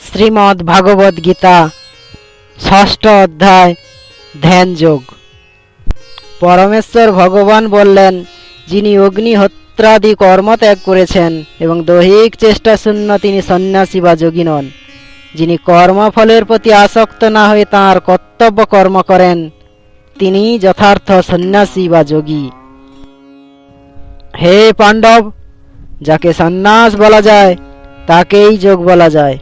শ্রীমদ্ ভাগবত গীতা, ষষ্ঠ অধ্যায়, ধ্যান যোগ। পরমেশ্বর ভগবান বললেন, যিনি অগ্নিহোত্রাদি কর্ম ত্যাগ করেছেন এবং দৈহিক চেষ্টা শূন্য তিনি সন্ন্যাসী বা যোগী নন, যিনি কর্মফলের প্রতি আসক্ত না হয়ে তাঁর কর্তব্য কর্ম করেন, তিনি যথার্থ সন্ন্যাসী বা যোগী। হে পাণ্ডব, যাকে সন্ন্যাস বলা যায়, তাকেই যোগ বলা যায়।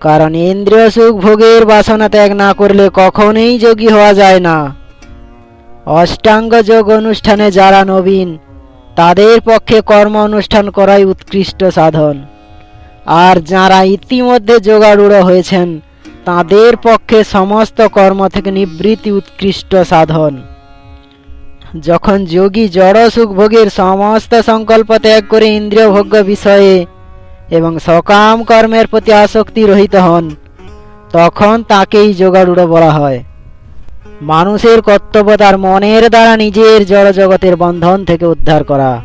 কারণ ইন্দ্রিয় সুখ ভোগের বাসনা ত্যাগ না করলে কখনোই যোগী হওয়া যায় না। অষ্টাঙ্গ যোগ অনুষ্ঠানে যারা নবীন, তাদের পক্ষে কর্ম অনুষ্ঠান করাই উৎকৃষ্ট সাধন। আর যারা ইতিমধ্যে যোগাড়ূঢ় হয়েছেন, তাদের পক্ষে সমস্ত কর্ম থেকে নিবৃত্তি উৎকৃষ্ট সাধন। যখন যোগী জড় সুখ ভোগের সমস্ত সংকল্প ত্যাগ করে ইন্দ্রিয় ভোগ্য বিষয়ে এবং সকাম কর্মের প্রতি আসক্তি রহিত হন, তখন তাকেই যোগাড়ূঢ় বলা হয়। মানুষের কর্তব্য তার মনের দ্বারা নিজের জড় জগতের বন্ধন থেকে উদ্ধার করা।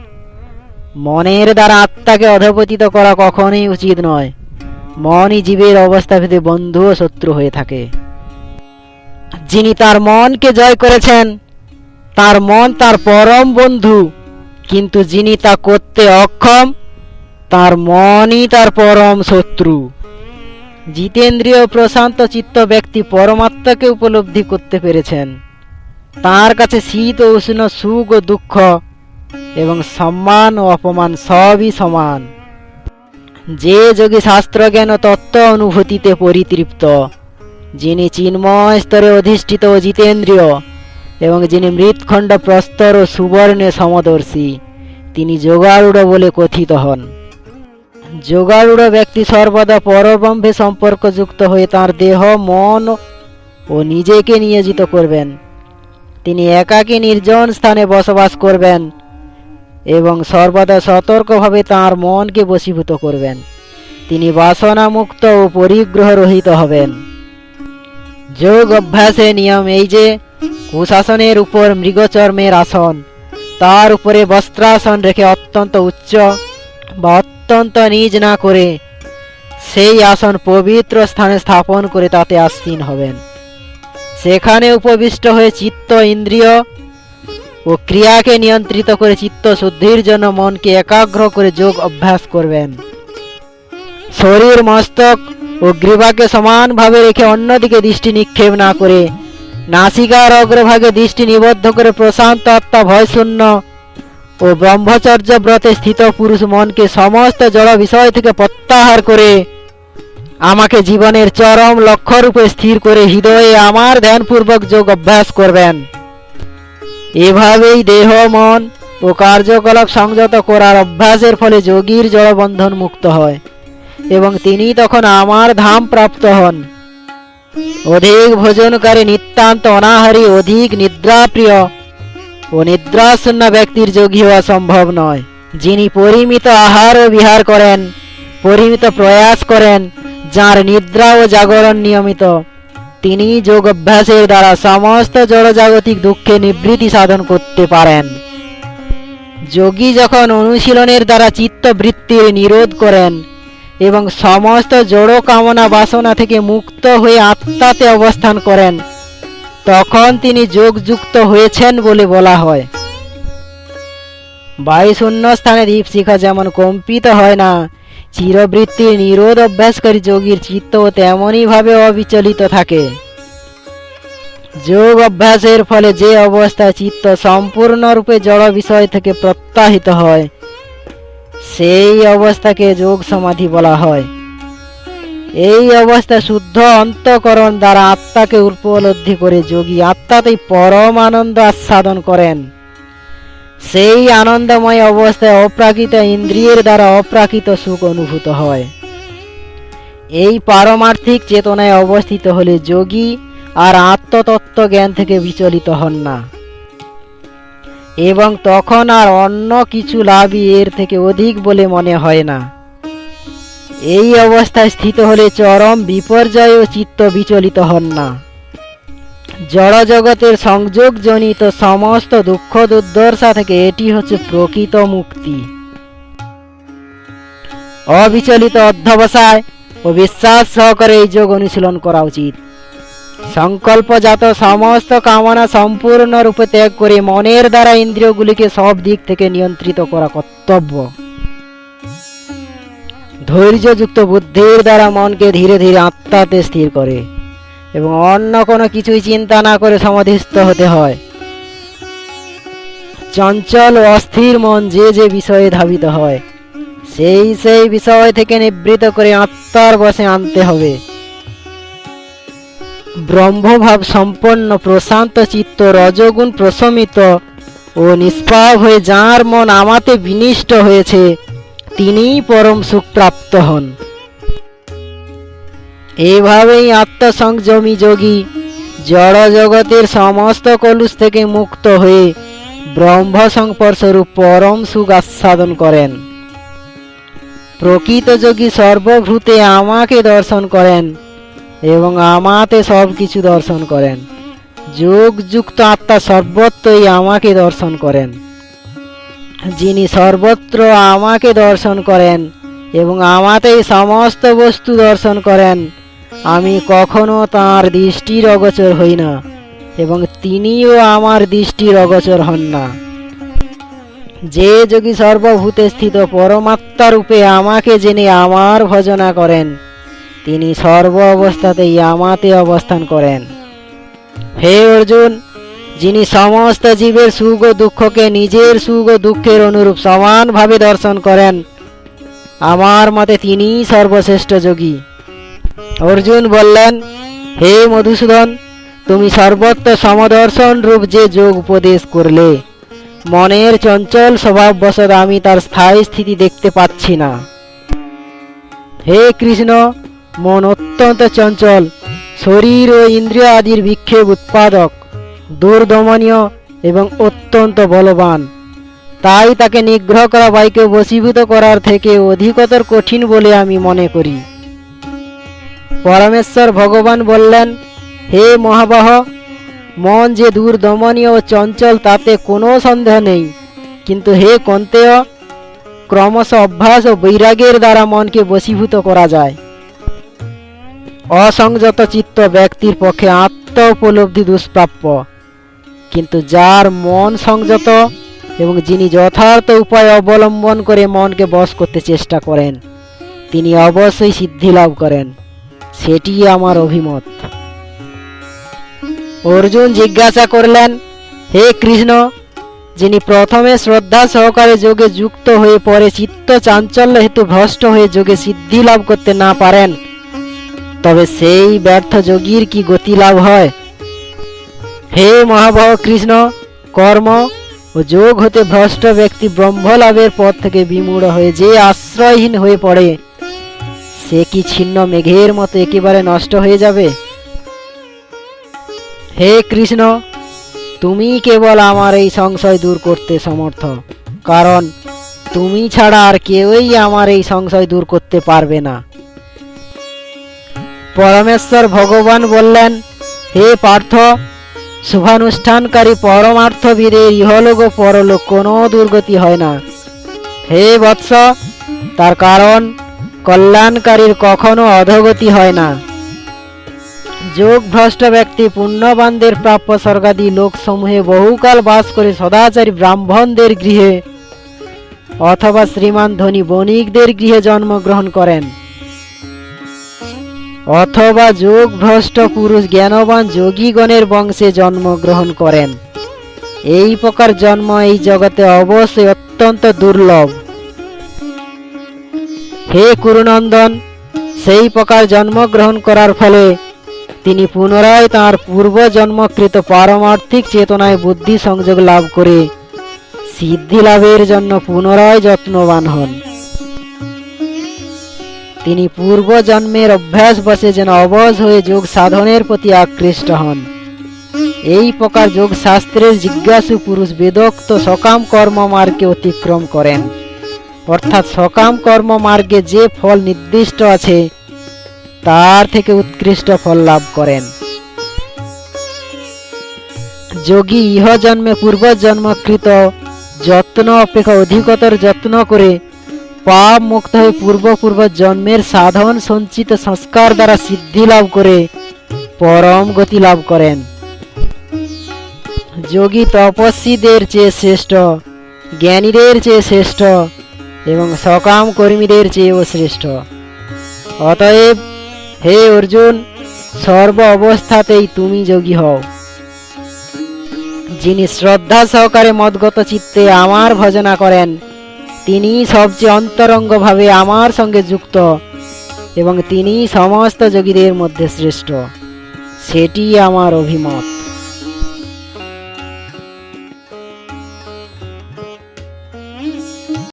মনের দ্বারা আত্মাকে অধপতিত করা কখনোই উচিত নয়। মনই জীবের অবস্থা ভেদে বন্ধু ও শত্রু হয়ে থাকে। যিনি তার মনকে জয় করেছেন, তার মন তার পরম বন্ধু, কিন্তু যিনি তা করতে অক্ষম তার মনই তার পরম শত্রু। জিতেন্দ্রীয় প্রশান্ত চিত্ত ব্যক্তি পরমাত্মাকে উপলব্ধি করতে পেরেছেন। তার কাছে শীত ও উষ্ণ সুখ ও দুঃখ এবং সম্মান ও অপমান সবই সমান। যে যোগী শাস্ত্রজ্ঞান ও তত্ত্ব অনুভূতিতে পরিতৃপ্ত, যিনি চিন্ময় স্তরে অধিষ্ঠিত ও জিতেন্দ্রীয় এবং যিনি মৃৎখণ্ড প্রস্তর ও সুবর্ণে সমদর্শী, তিনি যোগারূঢ় বলে কথিত হন। যোগারূঢ় ব্যক্তি সর্বদা পরব্রহ্মে সম্পর্কযুক্ত হয়ে তার দেহ, মন ও নিজেকে নিয়োজিত করবেন। তিনি একাকী নির্জন স্থানে বসবাস করবেন এবং সর্বদা সতর্কভাবে তার মনকে বশীভূত করবেন। তিনি বাসনামুক্ত ও পরিগ্রহ রহিত হবেন। যোগ অভ্যাসে নিয়ম এই যে, কুশাসনের উপর মৃগচর্মের আসন, তার উপরে বস্ত্রাসন রেখে অত্যন্ত উচ্চ বা অত্যন্ত নিজ না করে সেই আসন পবিত্র স্থানে স্থাপন করে তাতে আসীন হবেন। সেখানে উপবিষ্ট হয়ে চিত্ত ইন্দ্রিয় ও ক্রিয়াকে নিয়ন্ত্রিত করে চিত্ত শুদ্ধির জন্য মনকে একাগ্র করে যোগ অভ্যাস করবেন। শরীর, মস্তক ও গ্রীবাকে সমানভাবে রেখে অন্যদিকে দৃষ্টি নিক্ষেপ না করে নাসিকার অগ্রভাগে দৃষ্টি নিবদ্ধ করে প্রশান্ত আত্মা ভয়শূন্য ও ব্রহ্মচর্য ব্রতে স্থিত পুরুষ মনকে সমস্ত জড় বিষয় থেকে প্রত্যাহার করে আমাকে জীবনের চরম লক্ষ্যরূপে স্থির করে হৃদয়ে আমার ধ্যানপূর্বক যোগ অভ্যাস করবেন। এভাবেই দেহ, মন ও কার্যকলাপ সংযত করার অভ্যাসের ফলে যোগীর জড়বন্ধন মুক্ত হয় এবং তিনি তখন আমার ধাম প্রাপ্ত হন। অধিক ভোজনকারী নিতান্ত অনাহারী, অধিক নিদ্রাপ্রিয় ও নিদ্রাশূন্য ব্যক্তির যোগী হওয়া সম্ভব নয়। যিনি পরিমিত আহার ও বিহার করেন, পরিমিত প্রয়াস করেন, যার নিদ্রা ও জাগরণ নিয়মিত, তিনি যোগ অভ্যাসের দ্বারা সমস্ত জড়জাগতিক দুঃখে নিবৃত্তি সাধন করতে পারেন। যোগী যখন অনুশীলনের দ্বারা চিত্তবৃত্তির নিরোধ করেন এবং সমস্ত জড় কামনা বাসনা থেকে মুক্ত হয়ে আত্মাতে অবস্থান করেন তখন তিনি যোগযুক্ত হয়েছেন বলে বলা হয়। বায়ু শূন্য স্থানে দীপশিখা যেমন কম্পিত হয় না চিরবৃত্তির নিরোধ অভ্যাসকারী যোগীর চিত্ত তেমনই ভাবে অবিচলিত থাকে। যোগ অভ্যাসের ফলে যে অবস্থায় চিত্ত সম্পূর্ণরূপে জড় বিষয় থেকে প্রত্যাহিত হয়, সেই অবস্থাকে যোগ সমাধি বলা হয়। এই অবস্থা শুদ্ধ অন্তকরণ দ্বারা আত্মাকে উপলব্ধি করে যোগী আত্মাতেই পরম আনন্দ আস্বাদন করেন। সেই আনন্দময় অবস্থায় অপ্রাকৃত ইন্দ্রিয়ের দ্বারা অপ্রাকৃত সুখ অনুভূত হয়। এই পারমার্থিক চেতনায় অবস্থিত হলে যোগী আর আত্মতত্ত্ব জ্ঞান থেকে বিচলিত হন না। এবং তখন আর অন্য কিছু লাভই এর থেকে অধিক বলে মনে হয় না। এই অবস্থায় স্থিত হলে চরম বিপর্যয় ও চিত্ত বিচলিত হন না। জড় জগতের সংযোগজনিত সমস্ত দুঃখ দুর্দশা থেকে এটি হচ্ছে প্রকৃত মুক্তি। অবিচলিত অধ্যবসায় ও বিশ্বাস সহকারে এই যোগ অনুশীলন করা উচিত। সংকল্পজাত সমস্ত কামনা সম্পূর্ণরূপে ত্যাগ করে মনের দ্বারা ইন্দ্রিয়গুলিকে সব দিক থেকে নিয়ন্ত্রিত করা কর্তব্য। ধৈর্যযুক্ত বুদ্ধির দ্বারা মনকে ধীরে ধীরে আত্মাতে স্থির করে এবং অন্য কোনো কিছুই চিন্তা না করে সমাধিস্থ হতে হয়। চঞ্চল ও অস্থির মন যে যে বিষয়ে ধাবিত হয়, সেই সেই বিষয় থেকে নিবৃত করে আত্মার বসে আনতে হবে। ব্রহ্মভাব সম্পন্ন প্রশান্ত চিত্ত রজগুণ প্রশমিত ও নিষ্পাপ হয়ে যাঁর মন আমাতে বিনিষ্ট হয়েছে তিনিই পরম সুখ প্রাপ্ত হন। এভাবেই আত্মসংযমী যোগী জড় জগতের সমস্ত কলুষ থেকে মুক্ত হয়ে ব্রহ্ম সংস্পর্শরূপ পরম সুখ আস্বাদন করেন। প্রকৃত যোগী সর্বভূতে আমাকে দর্শন করেন এবং আমাতে সব কিছু দর্শন করেন। যোগযুক্ত আত্মা সর্বত্রই আমাকে দর্শন করেন। যিনি সর্বত্র আমাকে দর্শন করেন এবং আমাতেই সমস্ত বস্তু দর্শন করেন, আমি কখনো তাঁর দৃষ্টির অগোচর হই না এবং তিনিও আমার দৃষ্টির অগোচর হন না। যে যোগী সর্বভূতে স্থিত পরমাত্মা রূপে আমাকে জেনে আমার ভজনা করেন, তিনি সর্ব অবস্থাতেই আমাতে অবস্থান করেন। হে অর্জুন যিনি সমস্ত জীবের সুখ ও দুঃখকে নিজের সুখ ও দুঃখের অনুরূপ সমানভাবে দর্শন করেন, আমার মতে তিনিই সর্বশ্রেষ্ঠ যোগী। অর্জুন বললেন, হে মধুসূদন, তুমি সর্বত্র সমদর্শন রূপ যে যোগ উপদেশ করলে, মনের চঞ্চল স্বভাববশত আমি তার স্থায়ী স্থিতি দেখতে পাচ্ছি না। হে কৃষ্ণ, মন অত্যন্ত চঞ্চল, শরীর ও ইন্দ্রিয় আদির বিক্ষেপ উৎপাদক দুর্দমনীয় এবং অত্যন্ত বলবান। তাই তাকে নিগ্রহ করা বাইকে বশীভূত করার থেকে অধিকতর কঠিন বলে আমি মনে করি। পরমেশ্বর ভগবান বললেন, হে মহাবাহ, মন যে দুর্দমনীয় ও চঞ্চল তাতে কোনো সন্দেহ নেই। কিন্তু হে কন্তেয়, ক্রমশ অভ্যাস ও বৈরাগের দ্বারা মনকে বশীভূত করা যায়। অসংযত চিত্ত ব্যক্তির পক্ষে আত্ম উপলব্ধি দুষ্প্রাপ্য। কিন্তু যার মন সংযত এবং যিনি যথার্থ উপায় অবলম্বন করে মনকে বশ করতে চেষ্টা করেন, তিনি অবশ্যই সিদ্ধি লাভ করেন। সেটি আমার অভিমত। অর্জুন জিজ্ঞাসা করলেন, হে কৃষ্ণ, যিনি প্রথমে শ্রদ্ধা সহকারে যোগে যুক্ত হয়ে পরে চিত্ত চাঞ্চল্য হেতু ভ্রষ্ট হয়ে যোগে সিদ্ধি লাভ করতে না পারেন, তবে সেই ব্যর্থ যোগীর কি গতি লাভ হয়? হে মহাবহ কৃষ্ণ, কর্ম ও যোগ হতে ভ্রষ্ট ব্যক্তি ব্রহ্ম লাভের পথ থেকে বিমূঢ় হয়ে যে আশ্রয়হীন হয়ে পড়ে, সে কি ছিন্ন মেঘের মতো একেবারে নষ্ট হয়ে যাবে? হে কৃষ্ণ, তুমি কেবল আমার এই সংশয় দূর করতে সমর্থ, কারণ তুমি ছাড়া আর কেউই আমার এই সংশয় দূর করতে পারবে না। পরমেশ্বর ভগবান বললেন, হে পার্থ শুভানুষ্ঠানকারী পরমার্থ পরমার্থবিদের ইহলোক ও পরলোক কোনো দুর্গতি হয় না। হে বৎস, তার কারণ কল্যাণকারীর কখনো অধগতি হয় না। যোগ ভ্রষ্ট ব্যক্তি পুণ্যবানদের প্রাপ্য স্বর্গাদি লোকসমূহে বহুকাল বাস করে সদাচারী ব্রাহ্মণদের গৃহে অথবা শ্রীমান ধনী বণিকদের গৃহে জন্মগ্রহণ করেন। অথবা যোগ ভ্রষ্ট পুরুষ জ্ঞানবান যোগীগণের বংশে জন্মগ্রহণ করেন। এই প্রকার জন্ম এই জগতে অবশ্যই অত্যন্ত দুর্লভ। হে কুরুনন্দন সেই প্রকার জন্মগ্রহণ করার ফলে তিনি পুনরায় তাঁর পূর্ব জন্মকৃত পারমার্থিক চেতনায় বুদ্ধি সংযোগ লাভ করে সিদ্ধি লাভের জন্য পুনরায় যত্নবান হন। তিনি পূর্ব জন্মের অভ্যাস বসে যেন অবশ হয়ে যোগ সাধনের প্রতি আকৃষ্ট হন। এই প্রকার যোগ শাস্ত্রের জিজ্ঞাসু পুরুষ বেদোক্ত সকাম কর্ম মার্গে অতিক্রম করেন। অর্থাৎ সকাম কর্ম মার্গে যে ফল নির্দিষ্ট আছে, তার থেকে উৎকৃষ্ট ফল লাভ করেন। যোগী ইহ জন্মে পূর্ব জন্মকৃত যত্ন অপেক্ষা অধিকতর যত্ন করে পাপ মুক্ত হয়ে পূর্বপূর্ব জন্মের সাধন সঞ্চিত সংস্কার দ্বারা সিদ্ধি লাভ করে পরম গতি লাভ করেন। যোগী তপস্বীদের চেয়ে শ্রেষ্ঠ, জ্ঞানীদের চেয়ে শ্রেষ্ঠ এবং সকাম কর্মীদের চেয়েও শ্রেষ্ঠ। অতএব, হে অর্জুন, সর্ব অবস্থাতেই তুমি যোগী হও। যিনি শ্রদ্ধা সহকারে মদগত চিত্তে আমার ভজনা করেন তিনি সবচেয়ে অন্তরঙ্গভাবে আমার সঙ্গে যুক্ত এবং তিনি সমস্ত যোগীদের মধ্যে শ্রেষ্ঠ। সেটি আমার অভিমত।